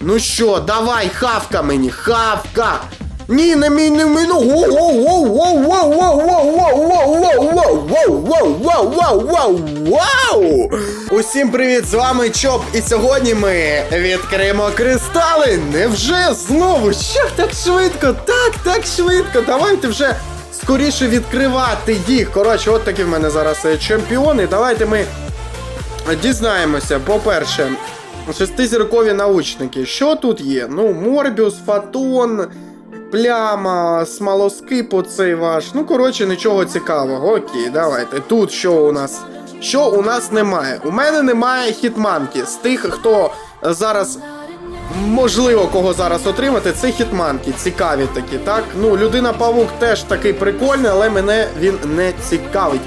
Ну що, давай, хавка мені, хавка! Ні, не мій, не мій, ну Вау! Усім привіт, з вами Чоп, і сьогодні ми відкриємо кристали. Невже знову? Що так швидко? Так, так швидко. Давайте вже скоріше відкривати їх. Коротше, от такі в мене зараз чемпіони. Давайте ми дізнаємося, по-перше шестизіркові научники. Що тут є? Ну, Морбіус, Фотон, пляма, смолоскип оцей ваш. Ну, коротше, нічого цікавого. Окей, давайте. Тут що у нас? Що у нас немає? У мене немає хітманки. З тих, хто зараз. Можливо, кого зараз отримати, це хітманки, цікаві такі, так? Ну, людина павук теж такий прикольний, але мене він не цікавить.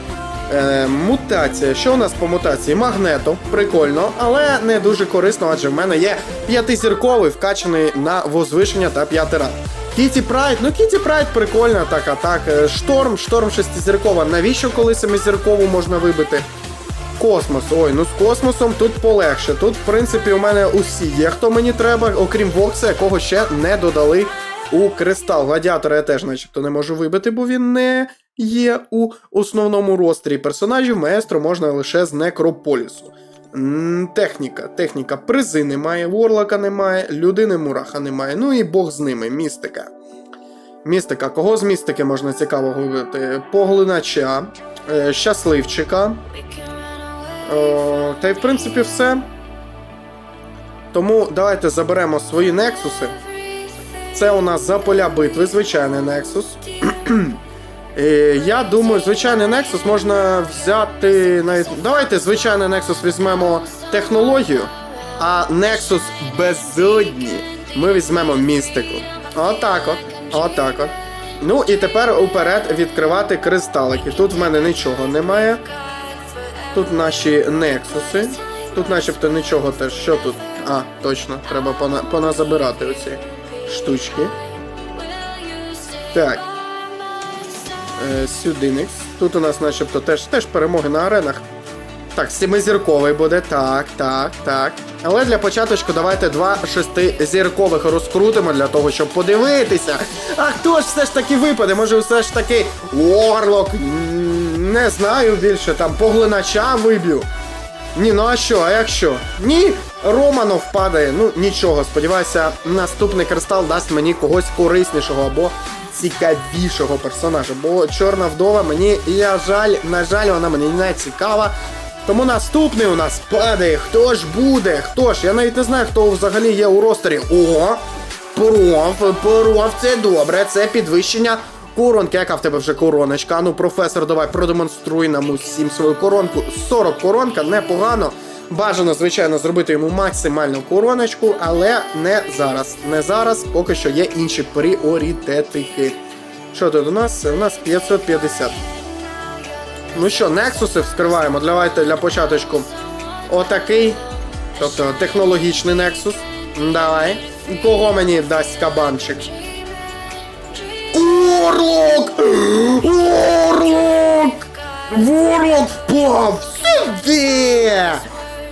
Е, мутація. Що у нас по мутації? Магнето, прикольно, але не дуже корисно, адже в мене є п'ятизірковий, вкачаний на возвишення та п'ятий ранг. Кіті Прайд, ну Кіті Прайд прикольна, так, а так. Е, Шторм, шторм шестизіркова. Навіщо коли семизіркову можна вибити? Космос. Ой, ну з космосом тут полегше. Тут, в принципі, у мене усі є, хто мені треба, окрім Вокса, якого ще не додали у кристал. Гладіатора я теж, начебто, не можу вибити, бо він не є у основному ростері персонажів. Маестро можна лише з Некрополісу. Техніка, техніка, призи немає, Ворлока немає, людини Мураха немає. Ну і Бог з ними, містика. Містика. Кого з містики можна цікаво вибити? Поглинача, е, щасливчика. О, та й в принципі все. Тому давайте заберемо свої нексуси. Це у нас за поля битви, звичайний нексус. Е, Я думаю, звичайний Nexus можна взяти навіть. Давайте звичайний Nexus візьмемо технологію, а Nexus безодні ми візьмемо містику. Отак от. Отак от. Ну і тепер уперед відкривати кристалики. Тут в мене нічого немає. Тут наші нексуси. Тут начебто нічого теж. Що тут? А, точно, треба пона, поназабирати оці штучки. Так. Е. Тут у нас начебто теж, теж перемоги на аренах. Так, семизірковий буде. Так, так, так. Але для початочку давайте два шестизіркових розкрутимо для того, щоб подивитися. А хто ж все ж таки випаде? Може, все ж таки Орлок? Не знаю більше, там поглинача виб'ю. Ні, ну а що, а якщо? Ні, Романов падає. Ну нічого, сподіваюся, наступний кристал дасть мені когось кориснішого або цікавішого персонажа. Бо чорна вдова мені, я жаль, на жаль, вона мені не цікава. Тому наступний у нас падає. Хто ж буде? Хто ж? Я навіть не знаю, хто взагалі є у ростері. О! Проф, проф, це добре, це підвищення коронки. Яка в тебе вже короночка? Ну, професор, давай продемонструй нам усім свою коронку. 40 коронка, непогано. Бажано, звичайно, зробити йому максимальну короночку, але не зараз. Не зараз, поки що є інші пріоритетики. Що тут у нас? У нас 550. Ну що, нексуси вскриваємо. Давайте для початочку. Отакий. Тобто технологічний нексус. Давай. Кого мені дасть кабанчик? Орлок! Орлок! Ворлок впав! Сюди!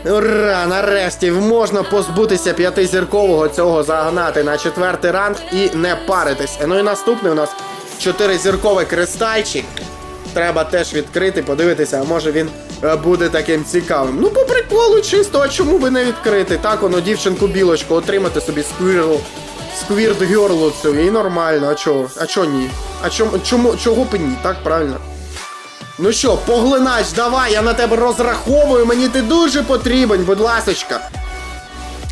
Ура! Нарешті можна позбутися п'ятизіркового цього загнати на четвертий ранг і не паритись. Ну і наступний у нас чотиризірковий кристальчик. Треба теж відкрити, подивитися, а може він е, буде таким цікавим. Ну, по приколу, чисто, а чому би не відкрити? Так, воно дівчинку білочку отримати собі сквірл. Сквірт гьорлу цю, і нормально, а чого? А чого ні? А чому, чому, чого б ні, так правильно? Ну що, поглинач, давай, я на тебе розраховую, мені ти дуже потрібен, будь ласочка.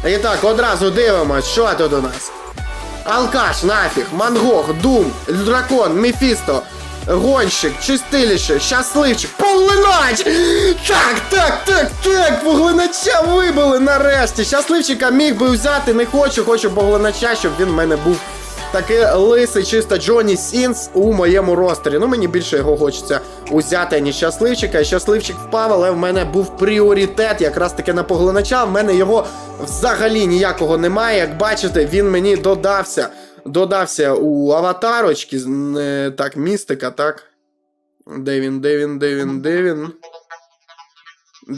І так, одразу дивимось, що тут у нас. Алкаш, нафіг, Мангох, Дум, Дракон, Мефісто, Гонщик, Чистилище, Щасливчик, Поглинач! Так, так, так, так, поглинача вибили нарешті. Щасливчика міг би взяти, не хочу, хочу поглинача, щоб він в мене був такий лисий, чисто Джоні Сінс у моєму ростері. Ну мені більше його хочеться узяти, ніж щасливчика. Щасливчик впав, але в мене був пріоритет якраз таки на поглинача. В мене його взагалі ніякого немає. Як бачите, він мені додався. Додався у аватарочки. е, Так, містика, так. Де він, де він, де він, де він?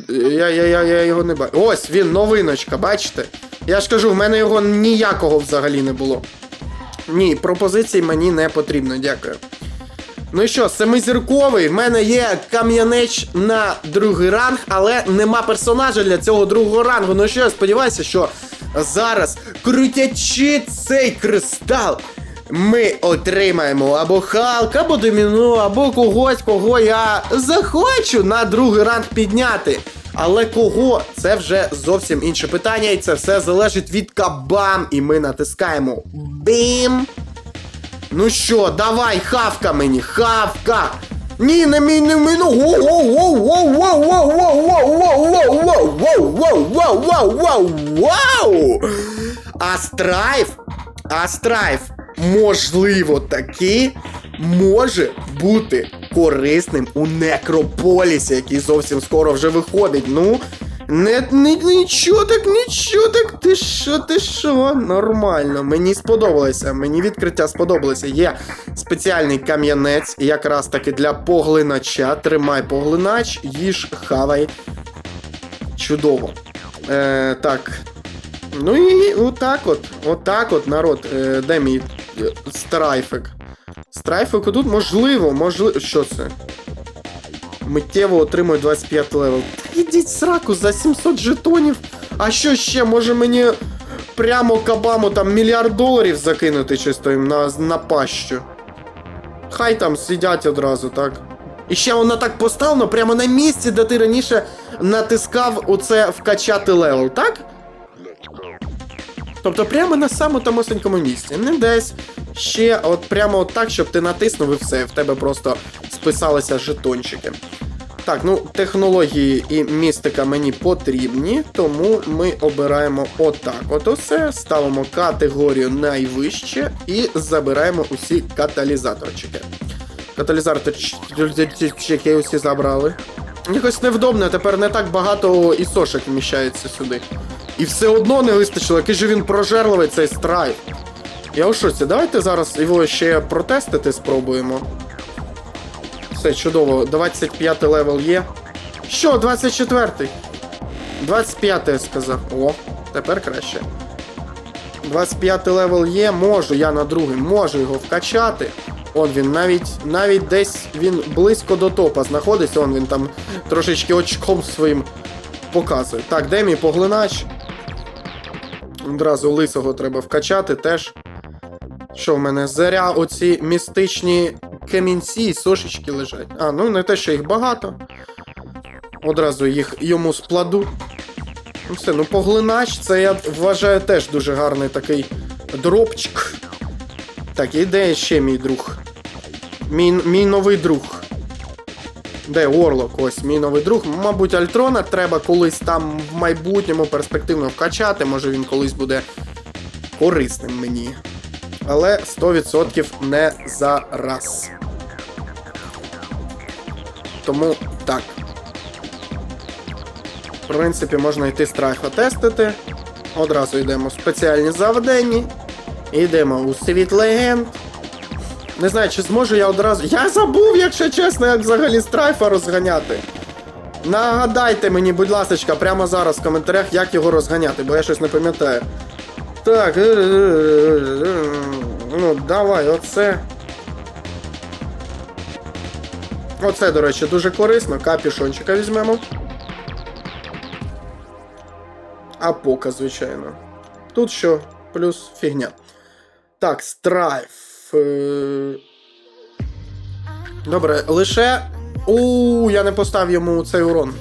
Я, я, я, я його не бачу. Ось він, новиночка, бачите? Я ж кажу, в мене його ніякого взагалі не було. Ні, пропозицій мені не потрібно, дякую. Ну і що, семизірковий, в мене є кам'янеч на другий ранг, але нема персонажа для цього другого рангу. Ну що, я сподіваюся, що зараз, крутячи цей кристал, ми отримаємо або Халк, або Доміно, або когось, кого я захочу на другий ранг підняти. Але кого це вже зовсім інше питання, і це все залежить від кабам. І ми натискаємо бім. Ну що, давай, хавка мені, хавка! Ні, не мій не мій, ну Вау! А страйф, а страйф, можливо, таки може бути корисним у Некрополісі, який зовсім скоро вже виходить. Ну, не, не, нічого так, нічого так. Ти що, ти що? Нормально. Мені сподобалося. Мені відкриття сподобалося. Є спеціальний кам'янець, якраз таки для поглинача. Тримай поглинач, їж, хавай. Чудово. Е, так. Ну і отак от. Отак от, народ. Е, де мій е, страйфик? Страйфик тут можливо, можливо. Що це? Миттєво отримує 25 левел. Та Ідіть сраку за 700 жетонів. А що ще? Може мені прямо кабаму там мільярд доларів закинути чисто їм на, на пащу? Хай там сидять одразу, так? І ще воно так поставлено прямо на місці, де ти раніше натискав оце вкачати левел, так? Тобто прямо на самому тамосенькому місці. Не десь ще, от прямо от так, щоб ти натиснув і все, в тебе просто списалися жетончики. Так, ну технології і містика мені потрібні, тому ми обираємо отак. От усе, ставимо категорію найвище і забираємо усі каталізаторчики. Каталізаторчики усі забрали. Якось невдобно, тепер не так багато ісошек вміщається сюди. І все одно не вистачило, який же він прожерливий цей страйк. Я у шоці, давайте зараз його ще протестити спробуємо. Все, чудово, 25 левел є. Що, 24-й? 25 я сказав. О, тепер краще. 25 левел є, можу я на другий, можу його вкачати. Он він навіть навіть десь він близько до топа знаходиться, он він там трошечки очком своїм показує. Так, де мій поглинач? Одразу лисого треба вкачати теж. Що в мене? Заря оці містичні камінці і сошечки лежать. А, ну не те, що їх багато. Одразу їх йому складу. Ну все, ну поглинач, це я вважаю теж дуже гарний такий дропчик. Так, і де ще мій друг? Мій, мій новий друг. Де Орлок? Ось мій новий друг. Мабуть, Альтрона треба колись там в майбутньому перспективно вкачати. Може він колись буде корисним мені. Але 100% не зараз. Тому так. В принципі, можна йти страйфа тестити. Одразу йдемо в спеціальні завдання. Йдемо у світ легенд. Не знаю, чи зможу я одразу. Я забув, якщо чесно, як взагалі страйфа розганяти. Нагадайте мені, будь ласка, прямо зараз в коментарях, як його розганяти, бо я щось не пам'ятаю. Так. Ну, давай, оце. Оце, до речі, дуже корисно. Капюшончика візьмемо. А пока, звичайно. Тут що? Плюс фігня. Так, страйф. Е, Добре, лише. У, я не поставив йому цей урон.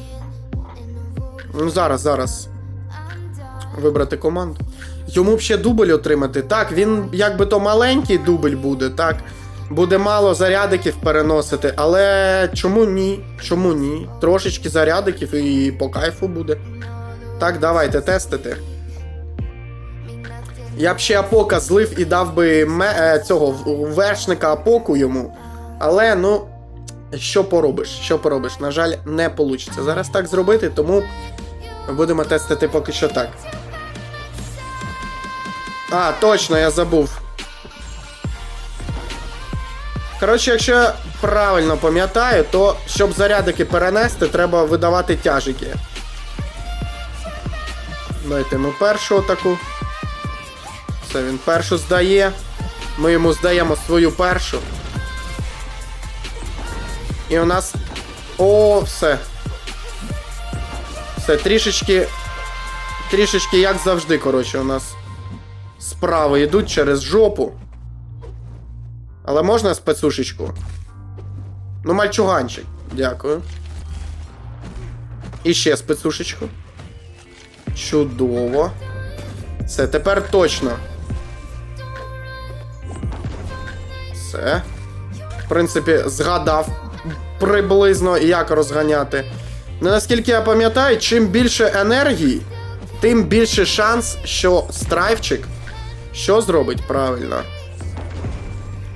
Ну, зараз, зараз. Вибрати команду. Йому б ще дубль отримати. Так, він якби то маленький дубль буде, так. Буде мало зарядиків переносити, але чому ні? Чому ні? Трошечки зарядиків і по кайфу буде. Так, давайте тестити. Я б ще Апока злив і дав би е, цього вершника Апоку йому. Але, ну, що поробиш? Що поробиш? На жаль, не вийде зараз так зробити, тому будемо тестити поки що так. А, точно, я забув. Коротше, якщо я правильно пам'ятаю, то щоб зарядики перенести, треба видавати тяжики. Дайте йому першу атаку. Все, він першу здає. Ми йому здаємо свою першу. І у нас. О, все. Все, трішечки. Трішечки, як завжди, коротше, у нас справи йдуть через жопу. Але можна спецушечку? Ну, мальчуганчик. Дякую. І ще спецушечку. Чудово. Все, тепер точно. Все. В принципі, згадав приблизно, як розганяти. Ну, наскільки я пам'ятаю, чим більше енергії, тим більше шанс, що страйвчик що зробить правильно?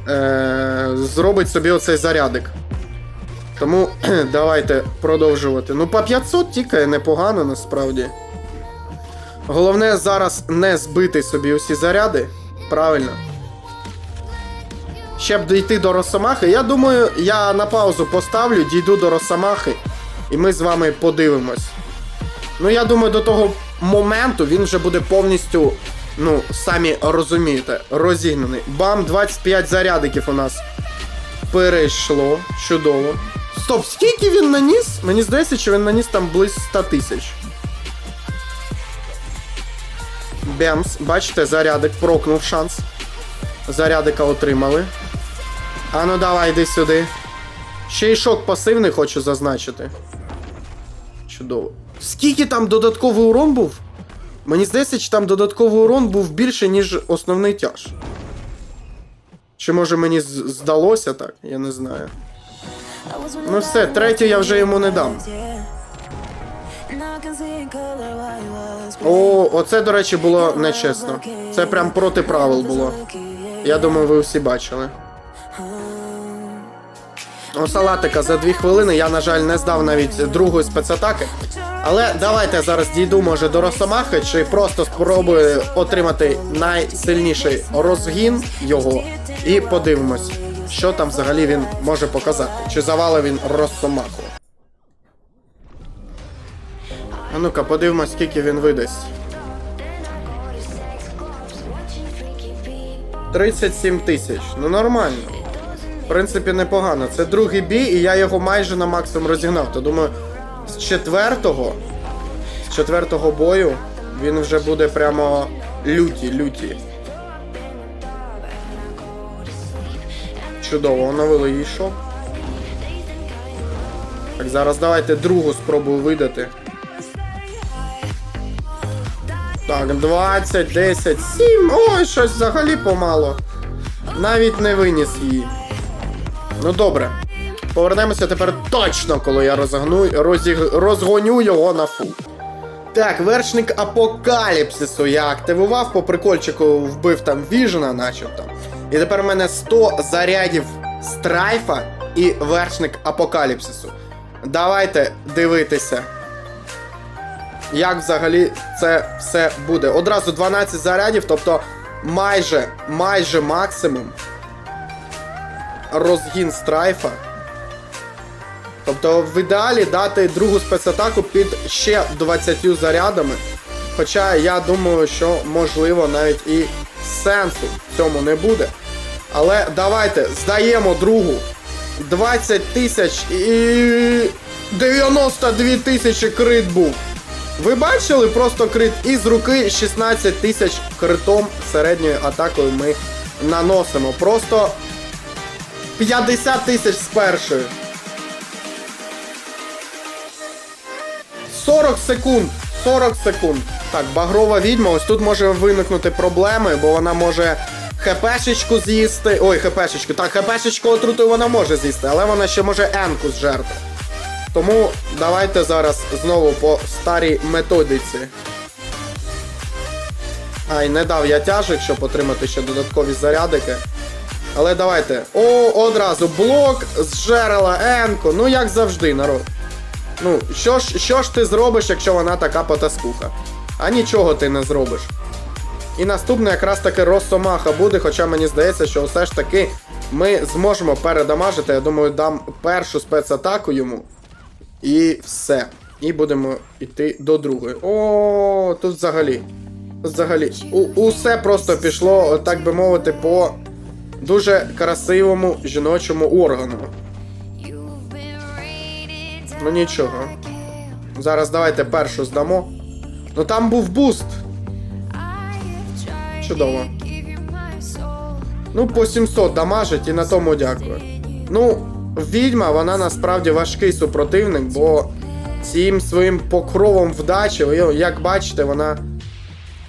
Е, зробить собі оцей зарядик. Тому давайте продовжувати. Ну, по 500 тікає непогано насправді. Головне зараз не збити собі усі заряди. Правильно. Щоб дійти до Росомахи. Я думаю, я на паузу поставлю, дійду до Росомахи, і ми з вами подивимось. Ну, я думаю, до того моменту він вже буде повністю, ну, самі розумієте, розігнаний. Бам, 25 зарядиків у нас перейшло. Чудово. Стоп, скільки він наніс? Мені здається, що він наніс там близько 100 тисяч. Бемс, бачите, зарядик прокнув шанс. Зарядика отримали. А ну давай, йди сюди. Ще й шок пасивний хочу зазначити. Чудово. Скільки там додатковий урон був? Мені здається, що там додатковий урон був більше, ніж основний тяж. Чи може мені здалося так? Я не знаю. Ну все, третю я вже йому не дам. О, оце, до речі, було нечесно. Це прям проти правил було. Я думаю, ви всі бачили. У салатика за дві хвилини я, на жаль, не здав навіть другої спецатаки. Але давайте зараз дійду, може, до Росомахи, чи просто спробую отримати найсильніший розгін його і подивимось, що там взагалі він може показати. Чи завалив він Росомаху. А ну-ка, подивимось, скільки він видасть. 37 тисяч. Ну нормально. Принципі, непогано. Це другий бій, і я його майже на максимум розігнав. То думаю, з четвертого, з четвертого бою він вже буде прямо люті, люті. Чудово, оновили її шоп. Так, зараз давайте другу спробую видати. Так, 20, 10, 7. Ой, щось взагалі помало. Навіть не виніс її. Ну добре. Повернемося тепер точно, коли я розгону, розіг, розгоню його на фул. Так, вершник апокаліпсису я активував, по прикольчику вбив там Віжена, начебто. І тепер в мене 100 зарядів страйфа і вершник апокаліпсису. Давайте дивитися. Як взагалі це все буде? Одразу 12 зарядів, тобто майже, майже максимум розгін страйфа. Тобто в ідеалі дати другу спецатаку під ще 20 зарядами. Хоча я думаю, що можливо навіть і сенсу в цьому не буде. Але давайте здаємо другу. 20 тисяч і 92 тисячі крит був. Ви бачили просто крит із руки 16 тисяч критом середньою атакою ми наносимо. Просто 50 тисяч з першої. 40 секунд. 40 секунд. Так, багрова відьма, ось тут може виникнути проблеми, бо вона може хпшечку з'їсти. Ой, хпшечку. Так, хпшечку отруту вона може з'їсти, але вона ще може енку зжерти. Тому давайте зараз знову по старій методиці. Ай, не дав я тяжик, щоб отримати ще додаткові зарядики. Але давайте. О, одразу блок з жерела енку. Ну як завжди, народ. Ну, що ж, що ж ти зробиш, якщо вона така потаскуха? А нічого ти не зробиш. І наступне якраз таки Росомаха буде, хоча мені здається, що все ж таки ми зможемо передамажити. Я думаю, дам першу спецатаку йому. І все. І будемо йти до другої. О, тут взагалі. Взагалі. У, усе просто пішло, так би мовити, по дуже красивому жіночому органу. Ну нічого. Зараз давайте першу здамо. Ну там був буст. Чудово. Ну, по 700 дамажить і на тому дякую. Ну, відьма, вона насправді важкий супротивник, бо цим своїм покровом вдачі, як бачите, вона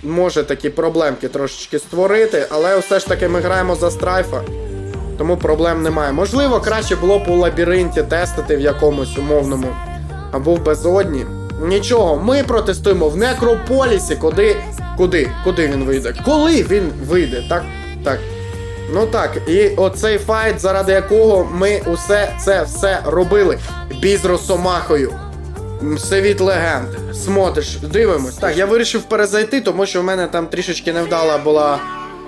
може такі проблемки трошечки створити, але все ж таки ми граємо за страйфа, тому проблем немає. Можливо, краще було б у лабіринті тестити в якомусь умовному або в безодні. Нічого, ми протестуємо в Некрополісі, куди. Куди? Куди він вийде? Коли він вийде, так? Так. Ну так, і оцей файт, заради якого ми усе це все робили. Бій з Росомахою. М, Світ легенд. Смотриш, дивимось. Так, я вирішив перезайти, тому що в мене там трішечки невдала була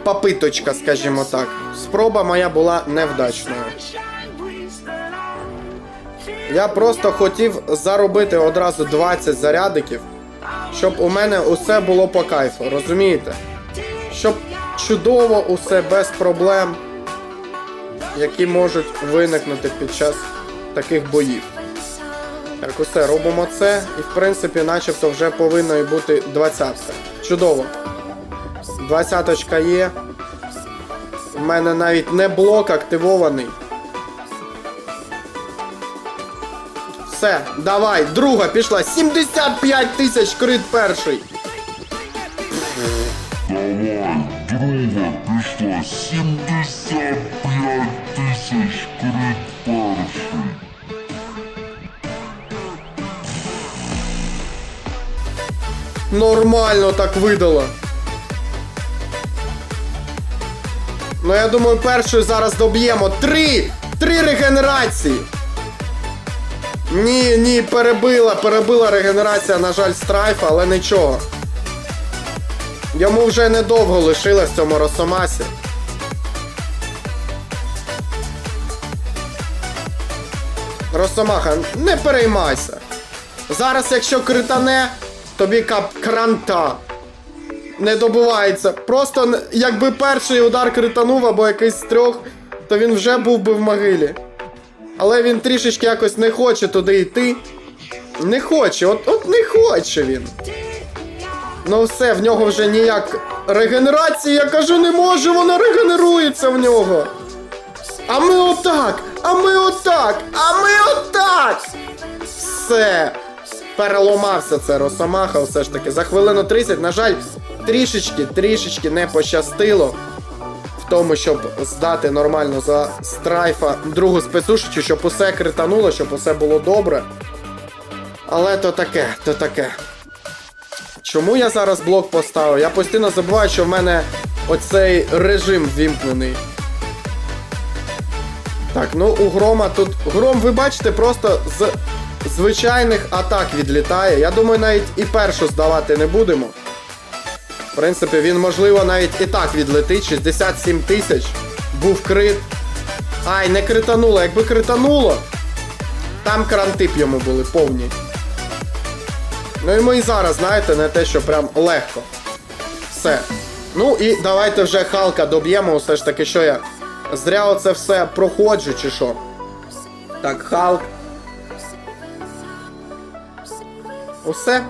попиточка, скажімо так. Спроба моя була невдачною. Я просто хотів заробити одразу 20 зарядиків, щоб у мене усе було по кайфу, розумієте? Щоб чудово усе без проблем, які можуть виникнути під час таких боїв. Так, усе, робимо це, і в принципі, начебто вже повинна і бути 20. Чудово. 20 є. У мене навіть не блок активований. Все, давай, друга пішла. 75 тисяч крит перший. Давай, друга пішла 75 тисяч крит Нормально так видало. Ну, я думаю, першою зараз доб'ємо. Три! Три регенерації! Ні, ні, перебила, перебила регенерація, на жаль, страйфа, але нічого. Йому вже недовго лишилось в цьому Росомасі. Росомаха, не переймайся. Зараз, якщо критане, тобі кап кранта. Не добувається. Просто якби перший удар кританув або якийсь з трьох, то він вже був би в могилі. Але він трішечки якось не хоче туди йти. Не хоче, от, от не хоче він. Ну все, в нього вже ніяк регенерації, я кажу, не може, вона регенерується в нього. А ми отак! А ми отак! А ми отак! Все. Переломався це Росомаха, все ж таки. За хвилину 30, на жаль, трішечки, трішечки не пощастило в тому, щоб здати нормально за страйфа другу спецушечку, щоб усе критануло, щоб усе було добре. Але то таке, то таке. Чому я зараз блок поставив? Я постійно забуваю, що в мене оцей режим вімкнений. Так, ну у грома тут. Гром, ви бачите, просто з звичайних атак відлітає. Я думаю, навіть і першу здавати не будемо. В принципі, він, можливо, навіть і так відлетить. 67 тисяч. Був крит. Ай, не критануло. Якби критануло, там кранти б йому були повні. Ну і ми і зараз, знаєте, не те, що прям легко. Все. Ну і давайте вже Халка доб'ємо, все ж таки, що я зря оце все проходжу, чи що. Так, Халк. Усе.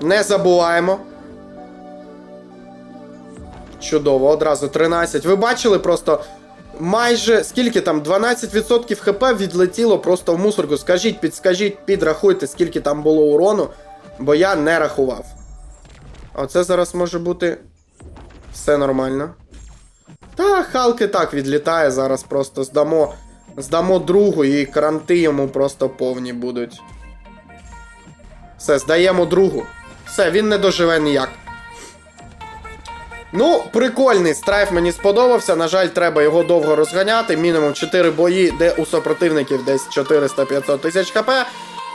Не забуваємо. Чудово, одразу 13. Ви бачили просто майже скільки там? 12% хп відлетіло просто в мусорку. Скажіть, підскажіть, підрахуйте, скільки там було урону, бо я не рахував. Оце зараз може бути все нормально. Та, Халки так відлітає, зараз просто здамо. Здамо другу і кранти йому просто повні будуть. Все, здаємо другу. Все, він не доживе ніяк. Ну, прикольний страйф мені сподобався. На жаль, треба його довго розганяти. Мінімум 4 бої, де у супротивників десь 400-500 тисяч хп.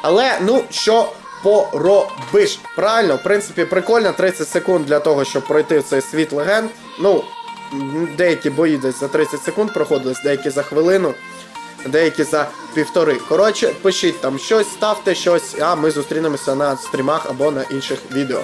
Але, ну, що поробиш? Правильно, в принципі, прикольно. 30 секунд для того, щоб пройти в цей світ легенд. Ну, деякі бої десь за 30 секунд проходились, деякі за хвилину. Деякі за півтори. Коротше, пишіть там щось, ставте щось, а ми зустрінемося на стрімах або на інших відео.